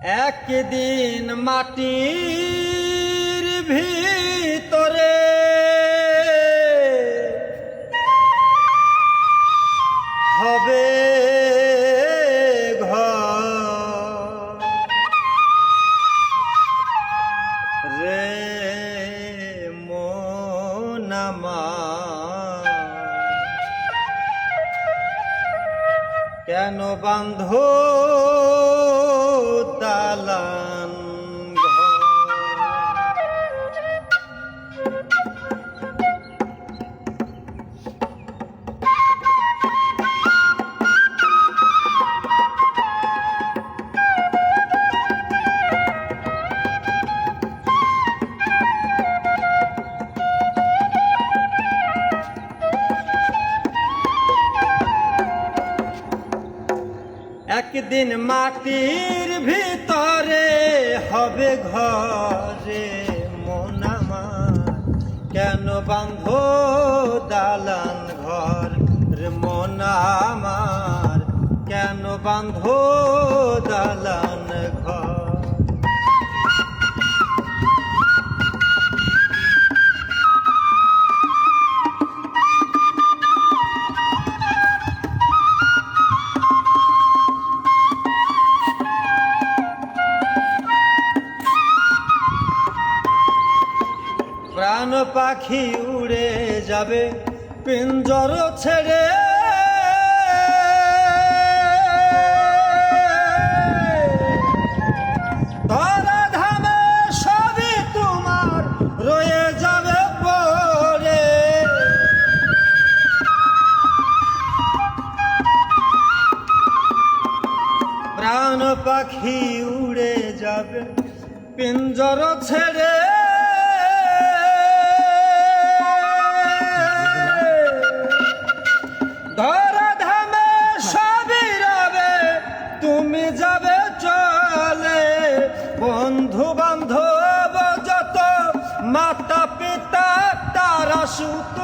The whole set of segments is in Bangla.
একদিন মাটির ভিতরে হবে রে কেন বান্ধ দালান। একদিন মাটির ভিতরে হবে ঘরে মনামার কেন বান্ধ দালান ঘর রে মন কেন বান্ধ প্রাণ পাখি উড়ে যাবে পিঞ্জর ছেড়ে। প্রাণ পাখি উড়ে যাবে পিঞ্জর ছেড়ে। বন্ধু বান্ধব যত মাতা পিতা তারা সুত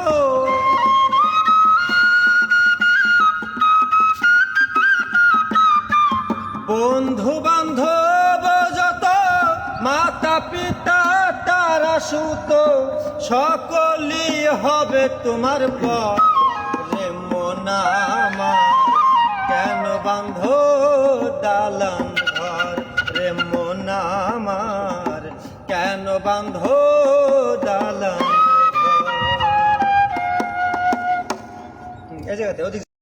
বন্ধু বান্ধব যত মাতা পিতা তারা সুত সকলই হবে তোমার পর দালান